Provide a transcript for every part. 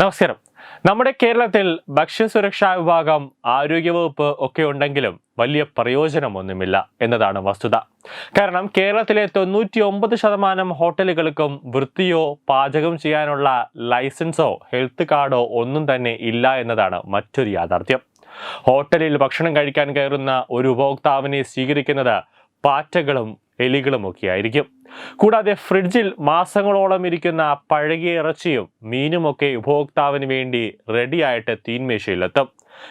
നമസ്കാരം. നമ്മുടെ കേരളത്തിൽ ഭക്ഷ്യസുരക്ഷാ വിഭാഗം ആരോഗ്യവകുപ്പ് ഒക്കെ ഉണ്ടെങ്കിലും വലിയ പ്രയോജനമൊന്നുമില്ല എന്നതാണ് വസ്തുത. കാരണം കേരളത്തിലെ തൊണ്ണൂറ്റി ഒമ്പത് ശതമാനം ഹോട്ടലുകൾക്കും വൃത്തിയോ പാചകം ചെയ്യാനുള്ള ലൈസൻസോ ഹെൽത്ത് കാർഡോ ഒന്നും തന്നെ ഇല്ല എന്നതാണ് മറ്റൊരു യാഥാർത്ഥ്യം. ഹോട്ടലിൽ ഭക്ഷണം കഴിക്കാൻ കയറുന്ന ഒരു ഉപഭോക്താവിനെ സ്വീകരിക്കുന്നത് പാറ്റകളും ആയിരിക്കും കൂടാതെ ഫ്രിഡ്ജിൽ മാസങ്ങളോളം ഇരിക്കുന്ന പഴകിയ ഇറച്ചിയും മീനുമൊക്കെ ഉപഭോക്താവിന് വേണ്ടി റെഡിയായിട്ട് തീൻമേശയിലെത്തും.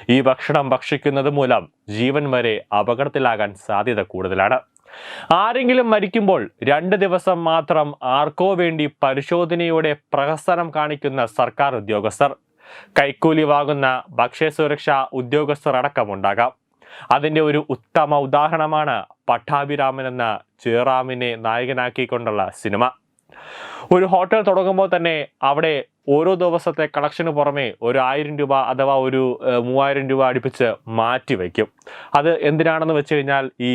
ഈ ഭക്ഷണം ഭക്ഷിക്കുന്നത് മൂലം ജീവൻ വരെ അപകടത്തിലാകാൻ സാധ്യത കൂടുതലാണ്. ആരെങ്കിലും മരിക്കുമ്പോൾ രണ്ട് ദിവസം മാത്രം ആർക്കോ വേണ്ടി പരിശോധനയുടെ പ്രഹസനം കാണിക്കുന്ന സർക്കാർ ഉദ്യോഗസ്ഥർ. കൈക്കൂലി വാങ്ങുന്ന ഭക്ഷ്യസുരക്ഷാ ഉദ്യോഗസ്ഥർ അടക്കമുണ്ടാകാം അതിന്റെ ഒരു ഉത്തമ ഉദാഹരണമാണ് പട്ടാഭിരാമൻ എന്ന ചേറാമിനെ നായകനാക്കിക്കൊണ്ടുള്ള സിനിമ. ഒരു ഹോട്ടൽ തുടങ്ങുമ്പോൾ തന്നെ അവിടെ ഓരോ ദിവസത്തെ കളക്ഷന് പുറമെ ഒരു ആയിരം രൂപ അഥവാ ഒരു മൂവായിരം രൂപ അടുപ്പിച്ച് മാറ്റി വയ്ക്കും. അത് എന്തിനാണെന്ന് വെച്ച് കഴിഞ്ഞാൽ ഈ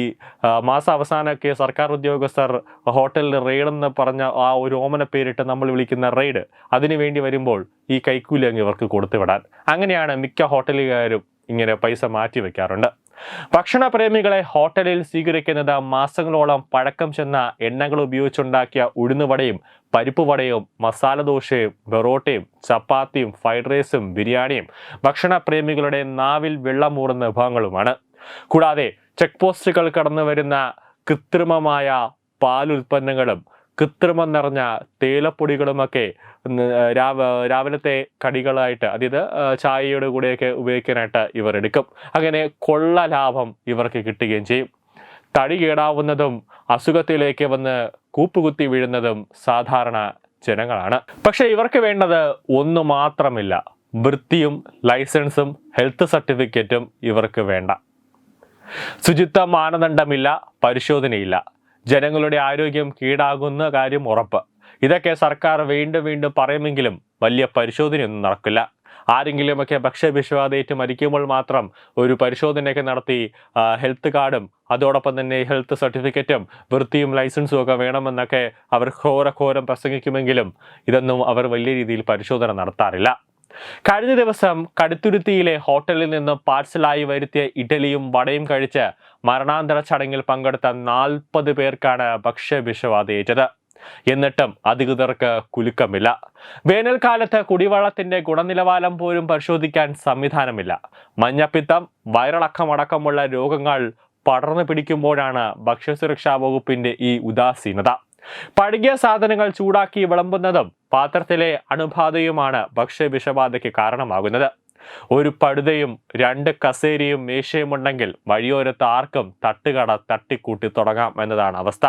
മാസ അവസാനമൊക്കെ സർക്കാർ ഉദ്യോഗസ്ഥർ ഹോട്ടലിൽ റെയ്ഡ് എന്ന് പറഞ്ഞ ആ ഒരു ഓമന പേരിട്ട് നമ്മൾ വിളിക്കുന്ന റെയ്ഡ് അതിനു വേണ്ടി വരുമ്പോൾ ഈ കൈക്കൂലി അങ്ങ് ഇവർക്ക് കൊടുത്തു വിടാൻ അങ്ങനെയാണ് മിക്ക ഹോട്ടലുകാരും ഇങ്ങനെ പൈസ മാറ്റി വെക്കാറുണ്ട് ഭക്ഷണ പ്രേമികളെ ഹോട്ടലിൽ സ്വീകരിക്കുന്നത് മാസങ്ങളോളം പഴക്കം ചെന്ന എണ്ണകൾ ഉപയോഗിച്ചുണ്ടാക്കിയ വടയും മസാല ദോശയും ബെറോട്ടയും ചപ്പാത്തിയും ഫ്രൈഡ് റൈസും ബിരിയാണിയും ഭക്ഷണ പ്രേമികളുടെ നാവിൽ വെള്ളമൂറുന്ന വിഭവങ്ങളുമാണ്. കൂടാതെ ചെക്ക് പോസ്റ്റുകൾ കടന്നു വരുന്ന കൃത്രിമമായ പാലുൽപ്പന്നങ്ങളും കൃത്രിമം നിറഞ്ഞ തേയിലപ്പൊടികളുമൊക്കെ രാവ രാവിലത്തെ കടികളായിട്ട് അതായത് ചായയുടെ കൂടെയൊക്കെ ഉപയോഗിക്കാനായിട്ട് ഇവർ എടുക്കും. അങ്ങനെ കൊള്ള ലാഭം ഇവർക്ക് കിട്ടുകയും ചെയ്യും. തടി കേടാവുന്നതും അസുഖത്തിലേക്ക് വന്ന് കൂപ്പുകുത്തി വീഴുന്നതും സാധാരണ ജനങ്ങളാണ്. പക്ഷേ ഇവർക്ക് വേണ്ടത് ഒന്ന് മാത്രമില്ല. വൃത്തിയും ലൈസൻസും ഹെൽത്ത് സർട്ടിഫിക്കറ്റും ഇവർക്ക് വേണ്ട. ശുചിത്വ മാനദണ്ഡമില്ല പരിശോധനയില്ല. ജനങ്ങളുടെ ആരോഗ്യം കീടാകുന്ന കാര്യം ഉറപ്പ്. ഇതൊക്കെ സർക്കാർ വീണ്ടും വീണ്ടും പറയുമെങ്കിലും വലിയ പരിശോധനയൊന്നും നടക്കില്ല. ആരെങ്കിലുമൊക്കെ ഭക്ഷ്യവിശ്വാസേറ്റ് മരിക്കുമ്പോൾ മാത്രം ഒരു പരിശോധനയൊക്കെ നടത്തി ഹെൽത്ത് കാർഡും അതോടൊപ്പം തന്നെ ഹെൽത്ത് സർട്ടിഫിക്കറ്റും വൃത്തിയും ലൈസൻസും ഒക്കെ വേണമെന്നൊക്കെ അവർ ഘോരഘോരം പ്രസംഗിക്കുമെങ്കിലും ഇതൊന്നും അവർ വലിയ രീതിയിൽ പരിശോധന നടത്താറില്ല. കഴിഞ്ഞ ദിവസം കടുത്തുരുത്തിയിലെ ഹോട്ടലിൽ നിന്ന് പാഴ്സലായി വരുത്തിയ ഇഡലിയും വടയും കഴിച്ച് മരണാന്തര ചടങ്ങിൽ പങ്കെടുത്ത നാൽപ്പത് പേർക്കാണ് ഭക്ഷ്യവിഷബാധയേറ്റത് എന്നിട്ടും അധികൃതർക്ക് കുലുക്കമില്ല. വേനൽക്കാലത്ത് കുടിവെള്ളത്തിന്റെ ഗുണനിലവാരം പോലും പരിശോധിക്കാൻ സംവിധാനമില്ല. മഞ്ഞപ്പിത്തം വയറിളക്കമടക്കമുള്ള രോഗങ്ങൾ പടർന്നു പിടിക്കുമ്പോഴാണ് ഭക്ഷ്യസുരക്ഷാ വകുപ്പിന്റെ ഈ ഉദാസീനത. പഴകിയ സാധനങ്ങൾ ചൂടാക്കി വിളമ്പുന്നതും പാത്രത്തിലെ അണുബാധയുമാണ് ഭക്ഷ്യവിഷബാധയ്ക്ക് കാരണമാകുന്നത്. ഒരു പടുതയും രണ്ട് കസേരയും മേശയും ഉണ്ടെങ്കിൽ വഴിയോരത്ത് ആർക്കും തട്ടുകട തട്ടിക്കൂട്ടി തുടങ്ങാം എന്നതാണ് അവസ്ഥ.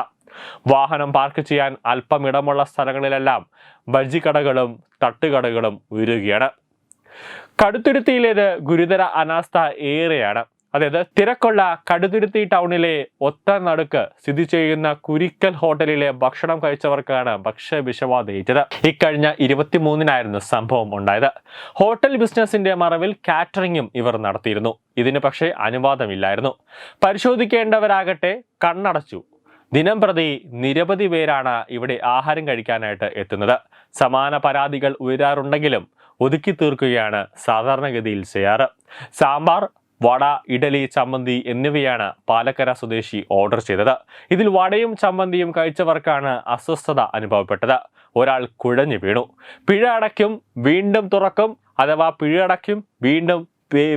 വാഹനം പാർക്ക് ചെയ്യാൻ അല്പം ഇടമുള്ള സ്ഥലങ്ങളിലെല്ലാം ബജ്ജിക്കടകളും തട്ടുകടകളും ഉയരുകയാണ് കടുത്തുരുത്തിയിലേത് ഗുരുതര അനാസ്ഥ ഏറെയാണ്. അതായത് തിരക്കുള്ള കടുതുരുത്തി ടൗണിലെ ഒത്ത നടുക്ക് സ്ഥിതി ചെയ്യുന്ന കുരിക്കൽ ഹോട്ടലിലെ ഭക്ഷണം കഴിച്ചവർക്കാണ് ഭക്ഷ്യ ഭക്ഷ്യവിഷബാധയേറ്റത് ഇക്കഴിഞ്ഞ ഇരുപത്തിമൂന്നിനായിരുന്നു സംഭവം ഉണ്ടായത്. ഹോട്ടൽ ബിസിനസിന്റെ മറവിൽ കാറ്ററിംഗും ഇവർ നടത്തിയിരുന്നു. ഇതിന് പക്ഷേ അനുവാദമില്ലായിരുന്നു. പരിശോധിക്കേണ്ടവരാകട്ടെ കണ്ണടച്ചു. ദിനം പ്രതി നിരവധി പേരാണ് ഇവിടെ ആഹാരം കഴിക്കാനായിട്ട് എത്തുന്നത്. സമാന പരാതികൾ ഉയരാറുണ്ടെങ്കിലും ഒതുക്കി തീർക്കുകയാണ് സാധാരണഗതിയിൽ ചെയ്യാറ്. സാമ്പാർ വട ഇഡലി ചമ്മന്തി എന്നിവയാണ് പാലക്കര സ്വദേശി ഓർഡർ ചെയ്തത്. ഇതിൽ വടയും ചമ്മന്തിയും കഴിച്ചവർക്കാണ് അസ്വസ്ഥത അനുഭവപ്പെട്ടത്. ഒരാൾ കുഴഞ്ഞു വീണു. പിഴ അടയ്ക്കും വീണ്ടും തുറക്കും അഥവാ പിഴ അടയ്ക്കും വീണ്ടും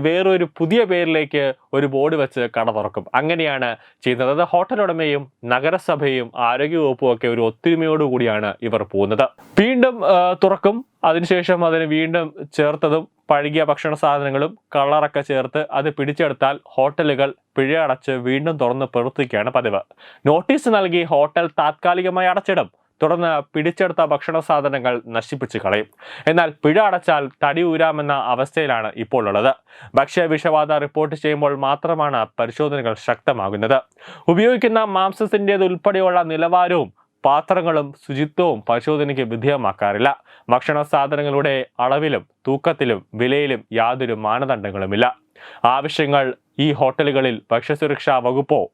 വേറൊരു പുതിയ പേരിലേക്ക് ഒരു ബോർഡ് വെച്ച് കട തുറക്കും. അങ്ങനെയാണ് ചെയ്യുന്നത്. അത് ഹോട്ടലുടമയും നഗരസഭയും ആരോഗ്യവകുപ്പും ഒക്കെ ഒരു ഒത്തൊരുമയോടുകൂടിയാണ് ഇവർ പോകുന്നത്. വീണ്ടും തുറക്കും. അതിനുശേഷം അതിന് വീണ്ടും ചേർത്തതും പഴകിയ ഭക്ഷണ സാധനങ്ങളും കളറൊക്കെ ചേർത്ത് അത് പിടിച്ചെടുത്താൽ ഹോട്ടലുകൾ പിഴ അടച്ച് വീണ്ടും തുറന്ന് പ്രവർത്തിക്കുകയാണ് പതിവ്. നോട്ടീസ് നൽകി ഹോട്ടൽ താത്കാലികമായി അടച്ചിടും. തുടർന്ന് പിടിച്ചെടുത്ത ഭക്ഷണ സാധനങ്ങൾ നശിപ്പിച്ച് കളയും. എന്നാൽ പിഴ അടച്ചാൽ തടി ഊരാമെന്ന അവസ്ഥയിലാണ് ഇപ്പോൾ ഉള്ളത് ഭക്ഷ്യ വിഷബാധ റിപ്പോർട്ട് ചെയ്യുമ്പോൾ മാത്രമാണ് പരിശോധനകൾ ശക്തമാകുന്നത്. ഉപയോഗിക്കുന്ന മാംസത്തിന്റേത് ഉൾപ്പെടെയുള്ള നിലവാരവും പാത്രങ്ങളും ശുചിത്വവും പരിശോധനയ്ക്ക് വിധേയമാക്കാറില്ല. ഭക്ഷണ സാധനങ്ങളുടെ അളവിലും തൂക്കത്തിലും വിലയിലും യാതൊരു മാനദണ്ഡങ്ങളുമില്ല. ആവശ്യങ്ങൾ ഈ ഹോട്ടലുകളിൽ ഭക്ഷ്യസുരക്ഷാ വകുപ്പോ?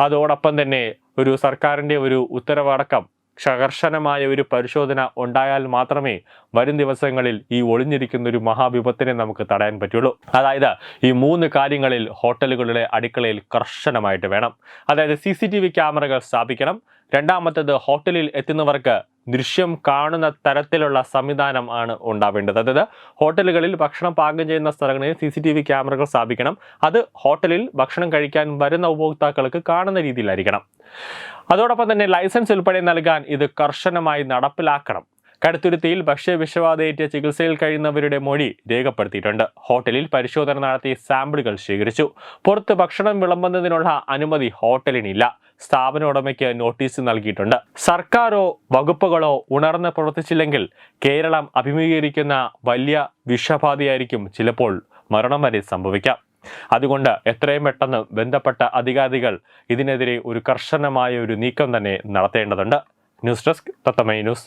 അതോടൊപ്പം തന്നെ ഒരു സർക്കാരിന്റെ ഒരു ഉത്തരവടക്കം കർശനമായ ഒരു പരിശോധന ഉണ്ടായാൽ മാത്രമേ വരും ദിവസങ്ങളിൽ ഈ ഒളിഞ്ഞിരിക്കുന്ന ഒരു മഹാവിപത്തിനെ നമുക്ക് തടയാൻ പറ്റുള്ളൂ. അതായത് ഈ മൂന്ന് കാര്യങ്ങളിൽ ഹോട്ടലുകളുടെ അടുക്കളയിൽ കർശനമായിട്ട് വേണം. അതായത് സി ക്യാമറകൾ സ്ഥാപിക്കണം. രണ്ടാമത്തേത് ഹോട്ടലിൽ എത്തുന്നവർക്ക് ദൃശ്യം കാണുന്ന തരത്തിലുള്ള സംവിധാനം ആണ് ഉണ്ടാവേണ്ടത്. അതായത് ഹോട്ടലുകളിൽ ഭക്ഷണം പാകം ചെയ്യുന്ന സ്ഥലങ്ങളിൽ സി സി ടി വി ക്യാമറകൾ സ്ഥാപിക്കണം. അത് ഹോട്ടലിൽ ഭക്ഷണം കഴിക്കാൻ വരുന്ന ഉപഭോക്താക്കൾക്ക് കാണുന്ന രീതിയിലായിരിക്കണം. അതോടൊപ്പം തന്നെ ലൈസൻസ് ഉൾപ്പെടെ നൽകാൻ ഇത് കർശനമായി നടപ്പിലാക്കണം. കടുത്തുരുത്തിയിൽ ഭക്ഷ്യവിഷബാധയേറ്റ് ചികിത്സയിൽ കഴിയുന്നവരുടെ മൊഴി രേഖപ്പെടുത്തിയിട്ടുണ്ട്. ഹോട്ടലിൽ പരിശോധന നടത്തി സാമ്പിളുകൾ ശേഖരിച്ചു. പുറത്ത് ഭക്ഷണം വിളമ്പുന്നതിനുള്ള അനുമതി ഹോട്ടലിനില്ല. സ്ഥാപന ഉടമയ്ക്ക് നോട്ടീസ് നൽകിയിട്ടുണ്ട്. സർക്കാരോ വകുപ്പുകളോ ഉണർന്ന് പ്രവർത്തിച്ചില്ലെങ്കിൽ കേരളം അഭിമുഖീകരിക്കുന്ന വലിയ വിഷബാധയായിരിക്കും ചിലപ്പോൾ മരണം വരെ സംഭവിക്കാം. അതുകൊണ്ട് എത്രയും പെട്ടെന്ന് ബന്ധപ്പെട്ട അധികാരികൾ ഇതിനെതിരെ ഒരു കർശനമായ ഒരു നീക്കം തന്നെ നടത്തേണ്ടതുണ്ട്. News desk Tathamayi news.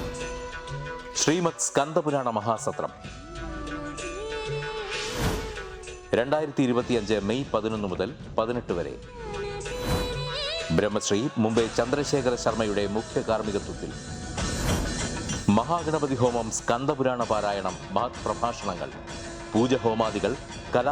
Srimad Skanda Purana മഹാസത്രം. രണ്ടായിരത്തി ഇരുപത്തിയഞ്ച് മെയ് പതിനൊന്ന് മുതൽ പതിനെട്ട് വരെ. ബ്രഹ്മശ്രീ മുംബൈ ചന്ദ്രശേഖര ശർമ്മയുടെ മുഖ്യ കാർമ്മികത്വത്തിൽ. മഹാഗണപതി ഹോമം സ്കന്ദപുരാണ പാരായണം മഹത് പ്രഭാഷണങ്ങൾ. പൂജഹോമാദികൾ കലാ